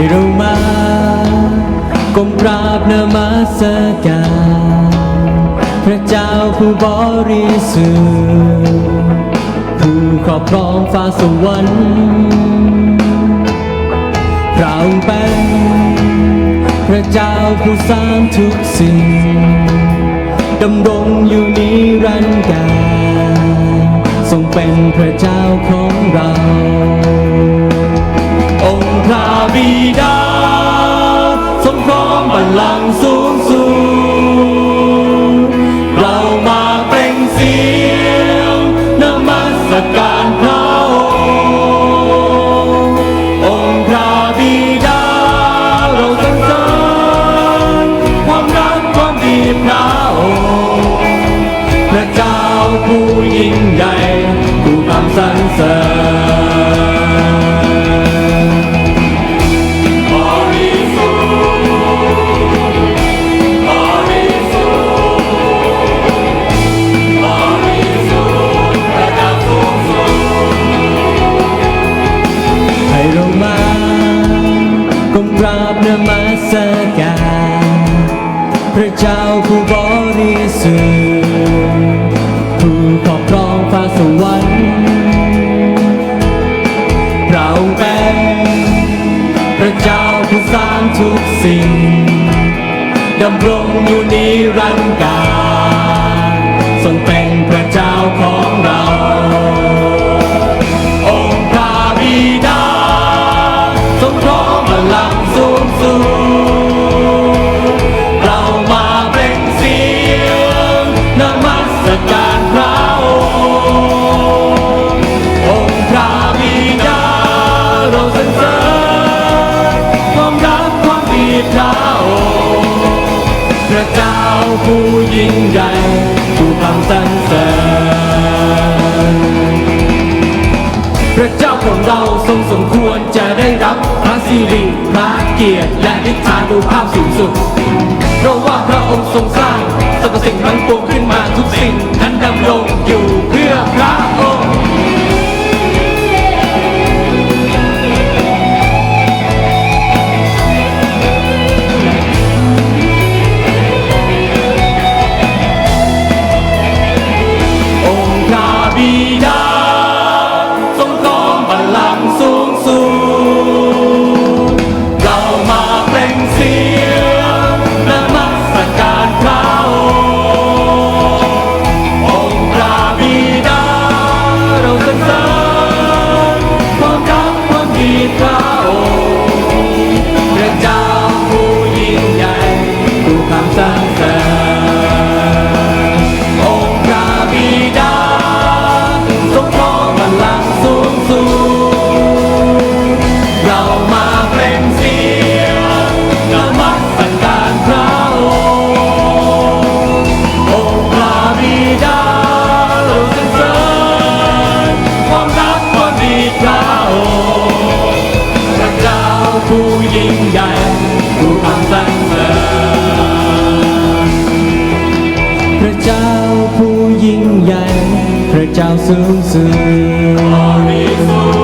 ให้เรามากรมกราบนมัสการพระเจ้าผู้บริสุทธิ์ผู้ครอบครองฟ้าสวรรค์พระองค์เป็นพระเจ้าผู้สร้างทุกสิ่งดำรงอยู่นิรันดร์การทรงเป็นพระเจ้าของเรา มัสการพระองค์องค์พระบิดาเราสรรเสริญความรักความดีพระองค์พระเจ้าผู้ยิ่งใหญ่ผู้คำสรรเสริญ กรมกราบนมัสการพระเจ้าผู้บริสุทธิ์ผู้ครอบครองฟ้าสวรรค์เราเป็นพระเจ้าผู้สร้างทุกสิ่งดำรงอยู่นิรันดร์การทรงเป็นพระเจ้าของเรา พระเจ้าผู้ยิ่งใหญ่ผู้คำสรรเสริญพระเจ้าของเราทรงสมควรจะได้รับพระสิริพระเกียรติและนิทานุภาพสูงสุด เพราะว่าพระองค์ทรงสร้างสรรพสิ่งทั้งปวง สรรเสริญองค์พระบิดาทรงครองบัลลังก์สูงสุดเรามาเปล่งเสียงนมัสการพระองค์องค์พระบิดาเราสรรเสริญความรักความดีพระองค์พระเจ้าผู้ยิ่งใหญ่ ใหญ่ พระเจ้าสูงสุด